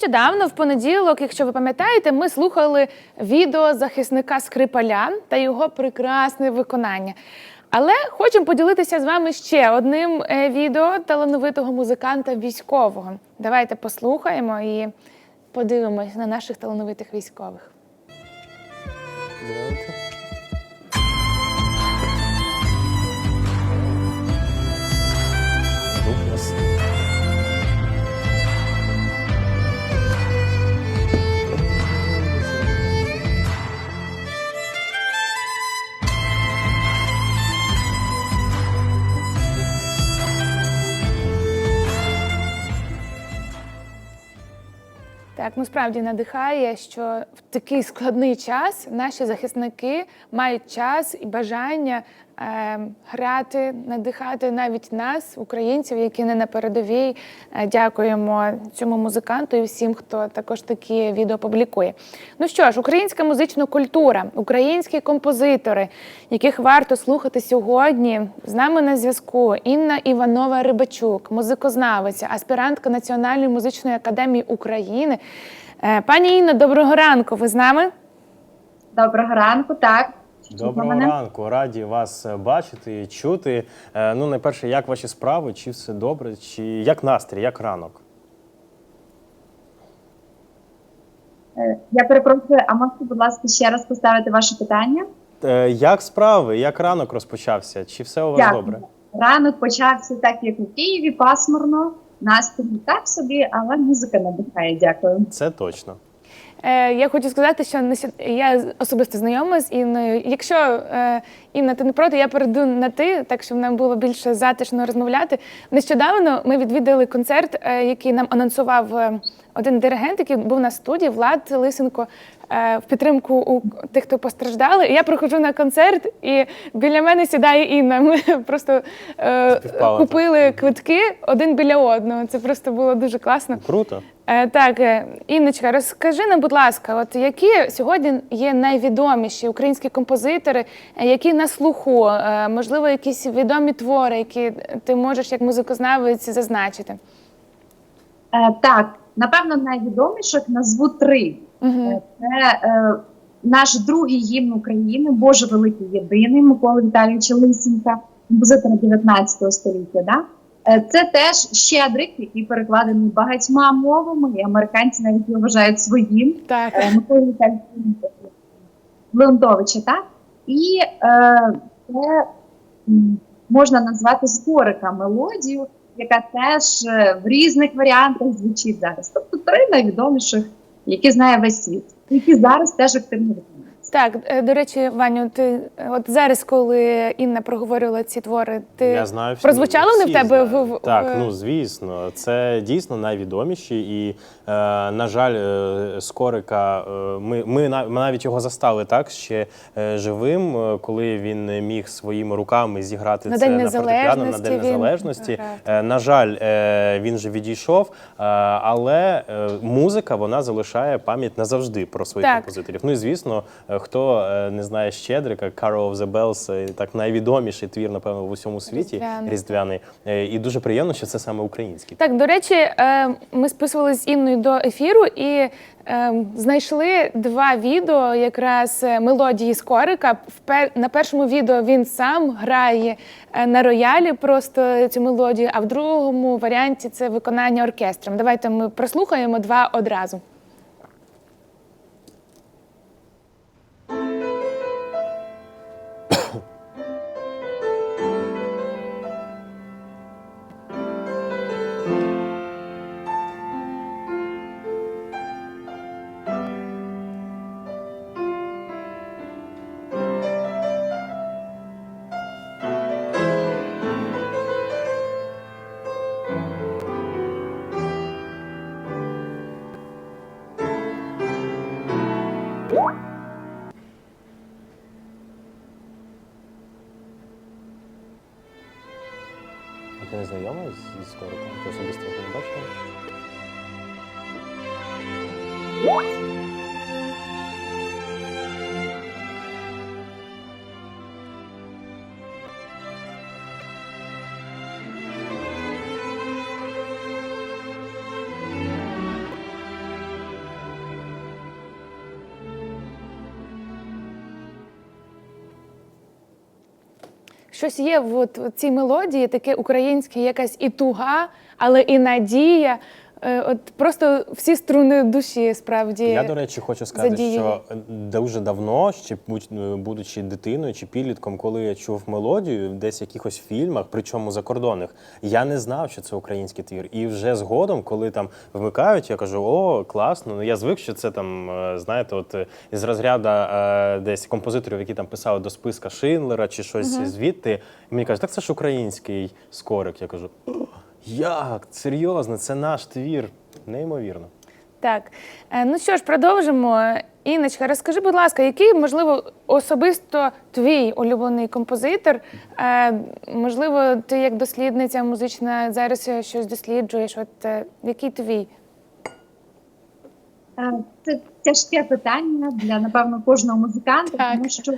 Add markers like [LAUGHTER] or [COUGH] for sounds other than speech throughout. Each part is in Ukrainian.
Нещодавно, в понеділок, якщо ви пам'ятаєте, ми слухали відео захисника Скрипаля та його прекрасне виконання. Але хочемо поділитися з вами ще одним е, відео талановитого музиканта військового. Давайте послухаємо і подивимось на наших талановитих військових. Давайте. Так, ну справді надихає, що в такий складний час наші захисники мають час і бажання грати, надихати навіть нас, українців, які не на передовій. Е, дякуємо цьому музиканту і всім, хто також такі відео публікує. Ну що ж, українська музична культура, українські композитори, яких варто слухати сьогодні. З нами на зв'язку Інна Іванова Рибачук, музикознавиця, аспірантка Національної музичної академії України. Е, Пані Інна, доброго ранку. Ви з нами? Доброго ранку, так. Доброго мене? ранку, раді вас е, бачити і чути. Е, Ну, найперше, як ваші справи? Чи все добре? Чи як настрій, як ранок? Е, Я перепрошую, а можете, будь ласка, ще раз поставити ваше питання? Як справи? Як ранок розпочався? Чи все у вас Дякую. добре? Ранок почався так, як у Києві, пасмурно, настрій так собі, але музика надихає. Дякую. Це точно. Е, Я хочу сказати, що я особисто знайома з Інною. Якщо е, Інна, ти не проти, я перейду на ти, так щоб нам було більше затишно розмовляти. Нещодавно ми відвідали концерт, е, який нам анонсував е, один диригент, який був на студії, Влад Лисенко, е, в підтримку у тих, хто постраждали. Я приходжу на концерт, і біля мене сідає Інна. Ми просто е, купили квитки один біля одного. Це просто було дуже класно. Круто. Е, Так, е, Інночка, розкажи нам, будь ласка, от які сьогодні є найвідоміші українські композитори, е, які на слуху, можливо, якісь відомі твори, які ти можеш як музикознавець зазначити? Так, напевно, найвідоміших назву три. Е, Це е, наш другий гімн України, Боже великий єдиний Миколи Віталійовича Лисенка, композитора 19 століття. Да? Е, Це теж щедрик, який перекладений багатьма мовами, і американці навіть його вважають своїм. Так, Е, Миколи Леонтовича, так? І е, це можна назвати скорика мелодію, яка теж е, в різних варіантах звучить зараз. Тобто три найвідоміших, які знає весь світ, які зараз теж активно виконуються. Так. е, До речі, Ваню, ти е, от зараз, коли Інна проговорювала ці твори, ти Я знаю всі, прозвучали вони в тебе в- в- Так, ну звісно, це дійсно найвідоміші. І, е, на жаль, е, Скорика, е, ми, ми, ми навіть його застали так ще е, живим, коли він міг своїми руками зіграти На це День на фортепіано на День Незалежності. Е, На жаль, е, він же відійшов, е, але е, музика вона залишає пам'ять назавжди про своїх Так. композиторів. Ну і звісно, хто е, не знає Щедрика, Carol of the Bells, е, так найвідоміший твір, напевно, в усьому світі Різдвяний. Е, І дуже приємно, що це саме український. Так, до речі, ми списувалися з Інною до ефіру і знайшли два відео, якраз мелодії Скорика. На першому відео він сам грає на роялі просто цю мелодію, а в другому варіанті це виконання оркестром. Давайте ми прослухаємо два одразу. Не знайомий зі Скориком? Ти особисто його щось є в цій мелодії, таке українське, якась і туга, але і надія. Е, От просто всі струни душі справді. Я, до речі, хочу сказати, задіяні. що дуже давно, ще е, будучи дитиною чи підлітком, коли я чув мелодію десь в якихось фільмах, причому закордонних, я не знав, що це український твір. І вже згодом, коли там вмикають, я кажу: о, класно. Ну я звик, що це там, е, знаєте, от е, із розряду е, десь композиторів, які там писали до списка Шиндлера чи щось звідти. І мені кажуть, так це ж український скорик. Я кажу, «О, як? Серйозно, це наш твір. Неймовірно. Так, Е, ну що ж, продовжимо. Іночка, розкажи, будь ласка, який, можливо, особисто твій улюблений композитор? Е, Можливо, ти як дослідниця музична зараз щось досліджуєш. От е, який твій? Це тяжке питання для напевно кожного музиканта, Так. тому що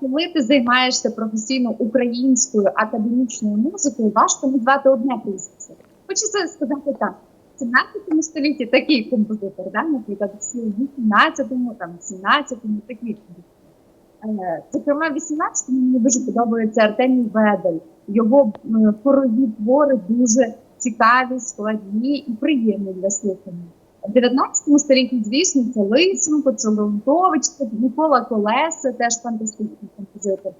коли ти займаєшся професійно українською академічною музикою, важко назвати одне прізвище. Хочеться сказати так. В 17 столітті такий композитор, да, наприклад, в 18-му, там, 17-му, такий композитор. Е, Зокрема, в 18-му мені дуже подобається Артемій Ведель. Його м, хорові твори дуже цікаві, складні і приємні для слухання. В 19 столітті, звісно, це Лисенко, це Леонтович, це Микола Колеса, теж фантастичний композитор.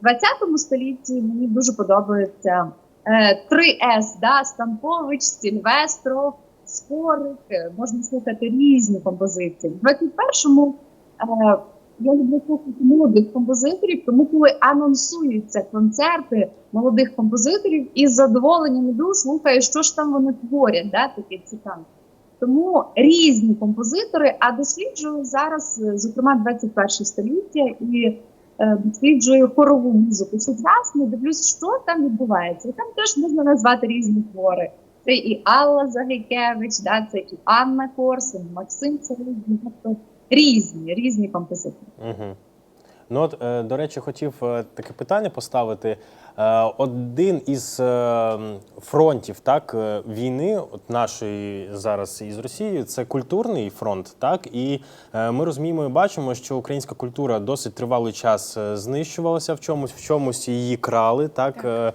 В 20 столітті мені дуже подобається е, 3С, да, Станкович, Сільвестров, Скорик, е, можна слухати різні композиції. В 21-му е, я люблю слухати молодих композиторів, тому коли анонсуються концерти молодих композиторів, із задоволенням іду, слухаю, що ж там вони творять, да, таке цікаве. Тому різні композитори, а досліджую зараз, е, зокрема, 21 століття і е, досліджую хорову музику. Сучасно дивлюсь, що там відбувається. Там теж можна назвати різні твори. Це і Алла Загайкевич, да, це і Анна Корсун, Максим Царизний, тобто різні, різні композитори. Угу. Ну от, е, до речі, хотів е, таке питання поставити. Е, Один із фронтів так, війни, от нашої зараз із Росією, це культурний фронт. Так, і ми розуміємо і бачимо, що українська культура досить тривалий час знищувалася в чомусь, в чомусь її крали, так, е,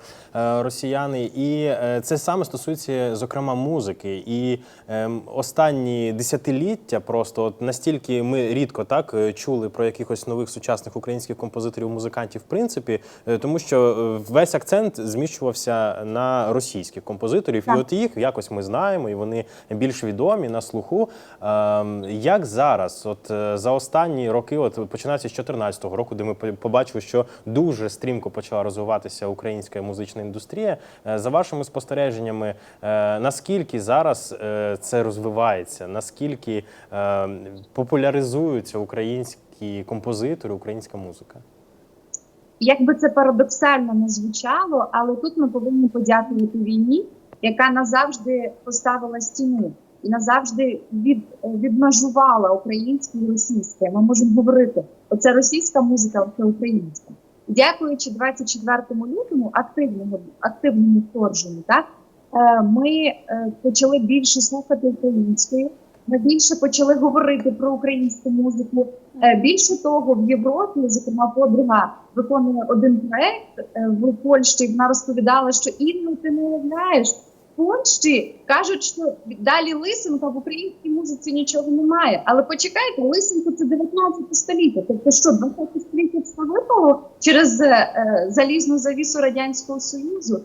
росіяни. І це саме стосується, зокрема, музики. І ем, останні десятиліття просто от настільки ми рідко так чули про якихось нових сучасних українських композиторів, музикантів, в принципі, е, тому що е, весь акцент зміщувався на російських композиторів, Так. і от їх якось ми знаємо, і вони більш відомі на слуху. Ем, Як зараз, от е, за останні роки, от починається з 2014 року, де ми побачили, що дуже стрімко почала розвиватися українська музична індустрія. За вашими спостереженнями, наскільки зараз це розвивається, наскільки е, популяризуються українські композитори, українська музика? Як би це парадоксально не звучало, але тут ми повинні подякувати війні, яка назавжди поставила стіну і назавжди від, відмежувала українське і російське. Ми можемо говорити, оце російська музика, оце українська. Дякуючи 24 лютому активному активному вторженню, так е, ми е, почали більше слухати української. Ми більше почали говорити про українську музику. Е, Більше того, в Європі, зокрема, подруга виконує один проект е, в Польщі. Вона розповідала, що Інно, ти не уявляєш. Польщі кажуть, що далі Лисенка в українській музиці нічого немає. Але почекайте, Лисенко це 19 століття. Тобто, що 20 століття випало через е, е, залізну завісу радянського союзу.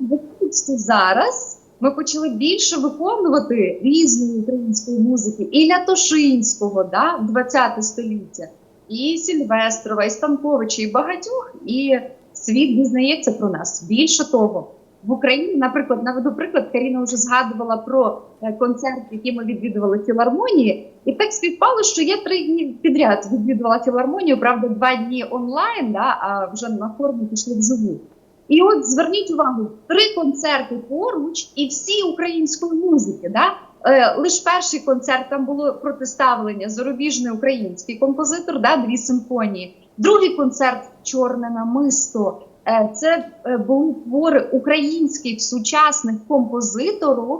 Виходить, зараз ми почали більше виконувати різної української музики. І Лятошинського, да, 20 століття, і Сільвестрова, і Станковича, і багатьох, і світ дізнається про нас. Більше того, в Україні, наприклад, наведу приклад, Каріна вже згадувала про е, концерт, який ми відвідували філармонії, і так співпало, що я три дні підряд відвідувала філармонію, правда, два дні онлайн, да, а вже на форму пішли вживу. І от зверніть увагу, три концерти поруч і всі української музики. Да? Е, лише перший концерт там було протиставлення зарубіжний український композитор, да, дві симфонії. Другий концерт Чорне намисто. Е, це е, були твори українських сучасних композиторів,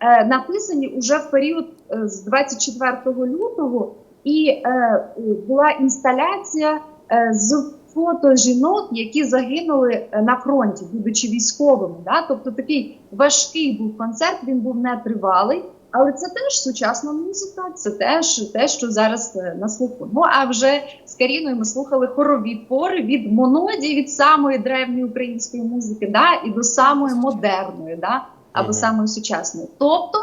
е, написані уже в період е, з 24 лютого, і е, була інсталяція е, з фото жінок, які загинули е, на фронті, будучи військовими. Да? Тобто такий важкий був концерт, він був нетривалий, але це теж сучасна музика, це теж те, що зараз е, на слуху. Ну а вже з Каріною ми слухали хорові твори від монодії, від самої древньої української музики, да? і до самої модерної, да? або самої сучасної. Тобто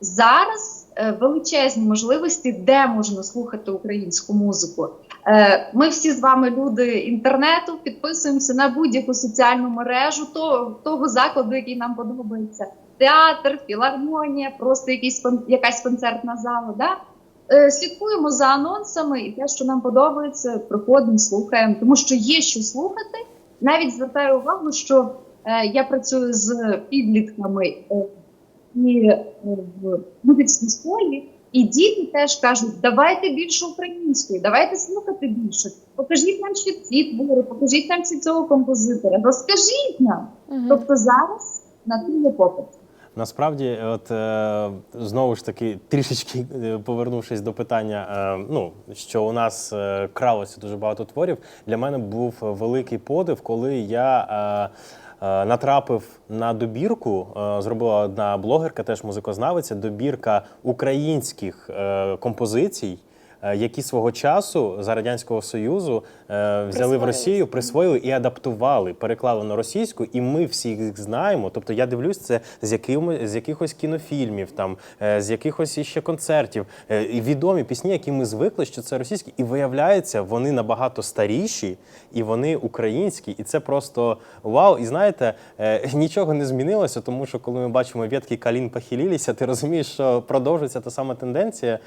зараз е, величезні можливості, де можна слухати українську музику. Е, Ми всі з вами люди інтернету, підписуємося на будь-яку соціальну мережу того, того закладу, який нам подобається. Театр, філармонія, просто якийсь якась концертна зала. Да? Е, Слідкуємо за анонсами і те, що нам подобається, приходимо, слухаємо, тому що є що слухати. Навіть звертаю увагу, що е, я працюю з підлітками і в музичній школі, і діти теж кажуть, давайте більше української, давайте слухати більше. Покажіть нам ще ці твори, покажіть нам ще цього композитора, розкажіть нам. Мгм. Тобто зараз на тим є попит. Насправді, от е, знову ж таки, трішечки е, повернувшись до питання, е, ну що у нас е, кралося дуже багато творів. Для мене був великий подив, коли я е, е, натрапив на добірку. Е, зробила одна блогерка, теж музикознавиця, добірка українських е, композицій. Е, Які свого часу за радянського союзу е, взяли в Росію, присвоїли і адаптували, переклали на російську, і ми всі їх знаємо. Тобто я дивлюсь це з якими з якихось кінофільмів, там е, з якихось іще концертів. І відомі пісні, які ми звикли, що це російські, і виявляється, вони набагато старіші і вони українські, і це просто вау. І знаєте, [LAUGHS] нічого не змінилося, тому що коли ми бачимо ветки калін похилілися, ти розумієш, що продовжується та сама тенденція.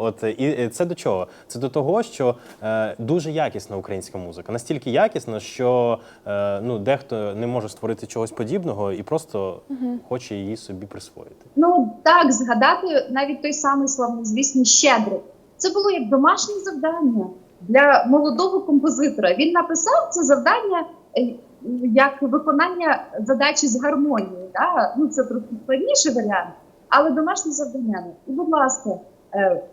От і це до чого? Це до того, що е, дуже якісна українська музика, настільки якісна, що е, ну дехто не може створити чогось подібного і просто хоче її собі присвоїти. Ну так, згадати навіть той самий славнозвісний Щедрик. Це було як домашнє завдання для молодого композитора. Він написав це завдання е, як виконання задачі з гармонією. Да? Ну це трохи складніший варіант, але домашнє завдання. І, будь ласка,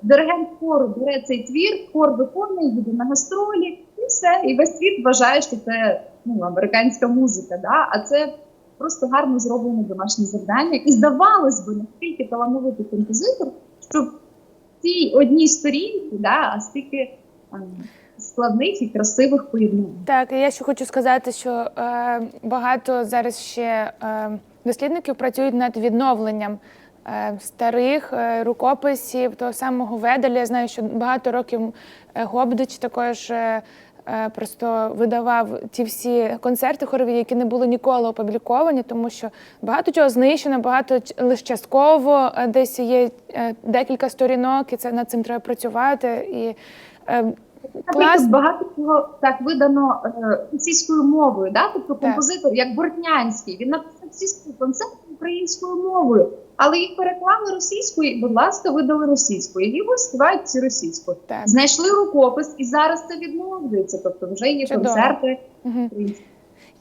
диригент хору бере цей твір, хор виконує, їде на гастролі, і все. І весь світ вважає, що це ну, американська музика. Да? А це просто гарно зроблене домашнє завдання. І здавалось би, наскільки талановитий композитор, що в цій одній сторінці, да, а стільки ем, складних і красивих поєднань. Так, і я ще хочу сказати, що е, багато зараз ще е, дослідників працюють над відновленням е, старих е, рукописів того самого Веделя. Я знаю, що багато років е, Гобдич також. Е, е, Просто видавав ті всі концерти хорові, які не були ніколи опубліковані, тому що багато чого знищено, багато лише частково е, десь є е, декілька сторінок, і це над цим треба працювати. І е, клас, багато чого так видано е, російською мовою, да? тобто композитор, як Бортнянський, він написав всі концерти українською мовою, але їх переклали російською, будь ласка, видали російською. І ось співають ці російською. Так. Знайшли рукопис, і зараз це відновлюється. Тобто вже є Чудово. концерти Угу.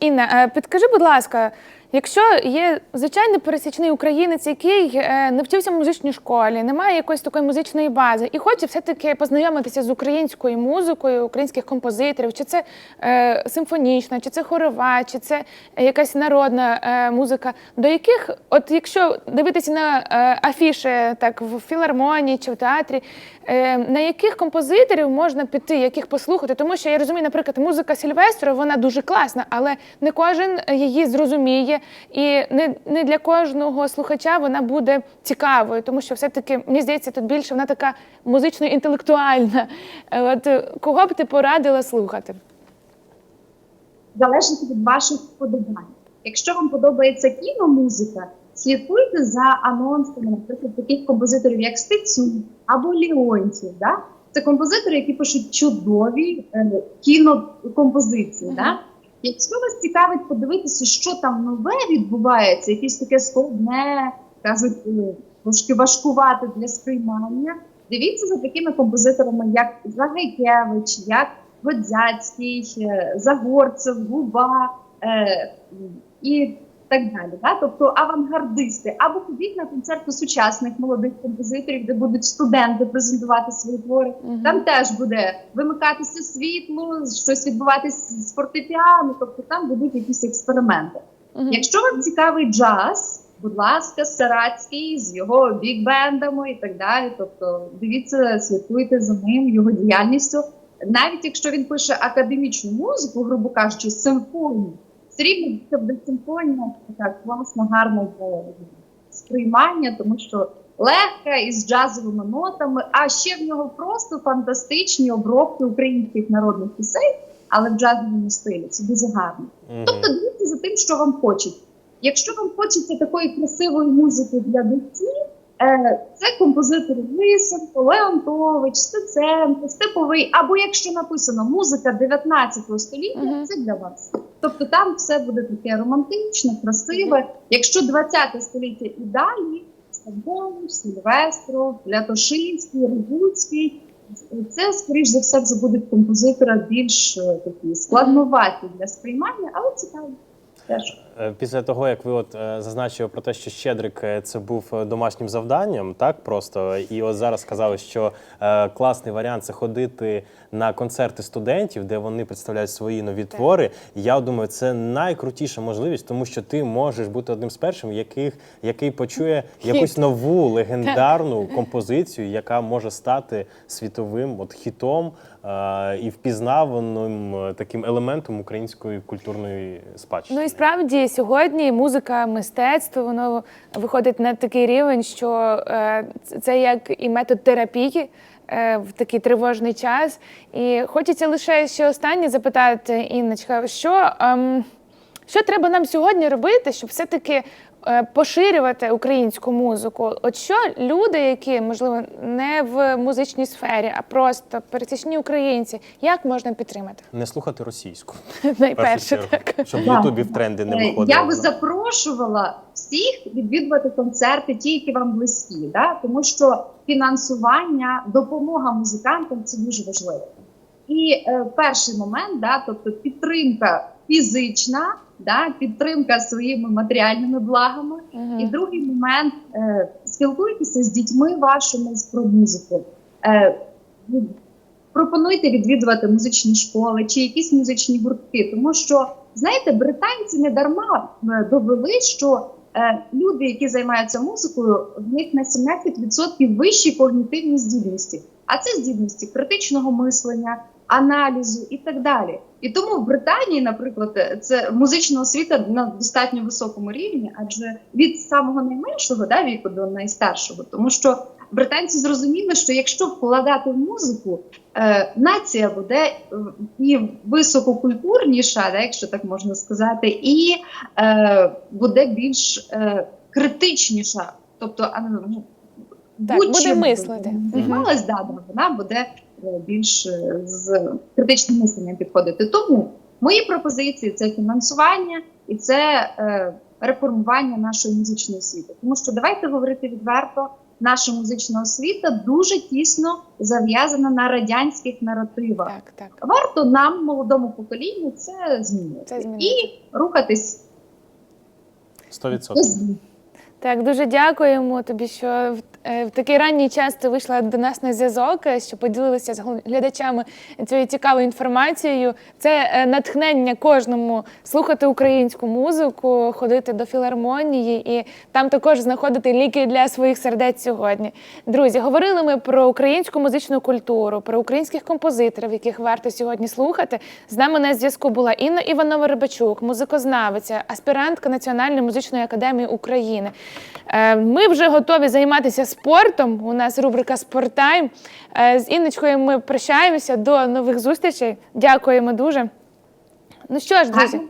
Інна, е, підкажи, будь ласка, якщо є звичайний пересічний українець, який е, не вчився в музичній школі, не має якоїсь такої музичної бази, і хоче все-таки познайомитися з українською музикою, українських композиторів, чи це е, симфонічна, чи це хорова, чи це якась народна е, музика, до яких, от якщо дивитися на афіші так в філармонії чи в театрі, на яких композиторів можна піти, яких послухати? Тому що я розумію, наприклад, музика Сільвестру, вона дуже класна, але не кожен її зрозуміє, і не, не для кожного слухача вона буде цікавою, тому що все-таки мені здається, тут більше вона така музично інтелектуальна. Е, От е, кого б ти порадила слухати? залежить від ваших вподобань. Якщо вам подобається кіномузика, слідкуйте за анонсами, наприклад, таких композиторів, як Стецюк або Леонтів. Да? Це композитори, які пишуть чудові е, кінокомпозиції. Да? Якщо вас цікавить подивитися, що там нове відбувається, якесь таке складне, кажуть, е, трошки важкувати для сприймання, дивіться за такими композиторами, як Загайкевич, як Годзяцький, е, Загорцев, Губа. Е, і так далі. Да? Тобто авангардисти, або ходіть на концерти сучасних молодих композиторів, де будуть студенти презентувати свої твори. Мгм. Там теж буде вимикатися світло, щось відбуватися з фортепіано, тобто там будуть якісь експерименти. Мгм. Якщо вам цікавий джаз, будь ласка, Сарацький з його бік-бендами і так далі. Тобто дивіться, слідкуйте за ним, його діяльністю. Навіть якщо він пише академічну музику, грубо кажучи, симфонію, все рівно це буде симфонія, така класна, гарна для сприймання, тому що легка із джазовими нотами, а ще в нього просто фантастичні обробки українських народних пісень, але в джазовому стилі. Це дуже гарно. Мгм. Тобто дивіться за тим, що вам хочеться. Якщо вам хочеться такої красивої музики для дитини, е, це композитор Лисенко, Леонтович, Стеценко, Степовий, або якщо написано музика 19 століття, Мгм. це для вас. Тобто там все буде таке романтичне, красиве. Якщо 20 століття і далі, Стамбул, Сільвестро, Лятошинський, Рибуцький, це, скоріш за все, вже будуть композитора більш е, такі складноваті для сприймання, але цікаві. Теж. Е, Після того, як ви от е, зазначили про те, що Щедрик е, це був домашнім завданням, так просто і от зараз сказали, що класний варіант це ходити на концерти студентів, де вони представляють свої нові твори. Я думаю, це найкрутіша можливість, тому що ти можеш бути одним з першим, яких який почує якусь нову легендарну композицію, яка може стати світовим от хітом і впізнаваним таким елементом української культурної спадщини. Ну і справді сьогодні музика, мистецтво воно виходить на такий рівень, що е, це- як і метод терапії. е, В такий тривожний час, і хочеться лише ще останнє запитати, Інночка, що, ем, що треба нам сьогодні робити, щоб все-таки поширювати українську музику? От що люди, які можливо не в музичній сфері, а просто пересічні українці, як можна підтримати? Не слухати російську. [LAUGHS] Найперше так. щоб в Ютубі в тренди не Е, виходило. Я би запрошувала всіх відвідувати концерти, ті, які вам близькі, да? тому що фінансування, допомога музикантам це дуже важливо. І е, перший момент, да, тобто підтримка фізична, да, підтримка своїми матеріальними благами. Мгм. І другий момент е, спілкуйтеся з дітьми вашими про музику. Е, пропонуйте відвідувати музичні школи чи якісь музичні гуртки, тому що знаєте, британці не дарма е, довели, що е, люди, які займаються музикою, в них на 17% вищі когнітивні здібності. А це здібності критичного мислення, аналізу і так далі. І тому в Британії, наприклад, е, це музична освіта на достатньо високому рівні, адже від самого найменшого да, віку до найстаршого, тому що британці зрозуміли, що якщо вкладати в музику, е, нація буде е, і висококультурніша, да, якщо так можна сказати, і е, буде більш е, критичніша. Тобто, ну, Так, буде мислити. вона Займалась, да, да, вона буде більш е, з критичним мисленням підходити. Тому мої пропозиції це фінансування і це е, реформування нашої музичної освіти. Тому що давайте говорити відверто, наша музична освіта дуже тісно зав'язана на радянських наративах. Так, так. Варто нам, молодому поколінню, це змінити, Це змінити. і рухатись 100%. Так, дуже дякуємо тобі, що в, е, такий ранній час ти вийшла до нас на зв'язок, е, що поділилася з глядачами цією цікавою інформацією. Це е, натхнення кожному слухати українську музику, ходити до філармонії і там також знаходити ліки для своїх сердець сьогодні. Друзі, говорили ми про українську музичну культуру, про українських композиторів, яких варто сьогодні слухати. З нами на зв'язку була Інна Іванова Рибачук, музикознавиця, аспірантка Національної музичної академії України. Ми вже готові займатися спортом. У нас рубрика Спорттайм. Е, З Інночкою ми прощаємося до нових зустрічей. Дякуємо дуже. Ну що ж, друзі,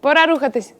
пора рухатись.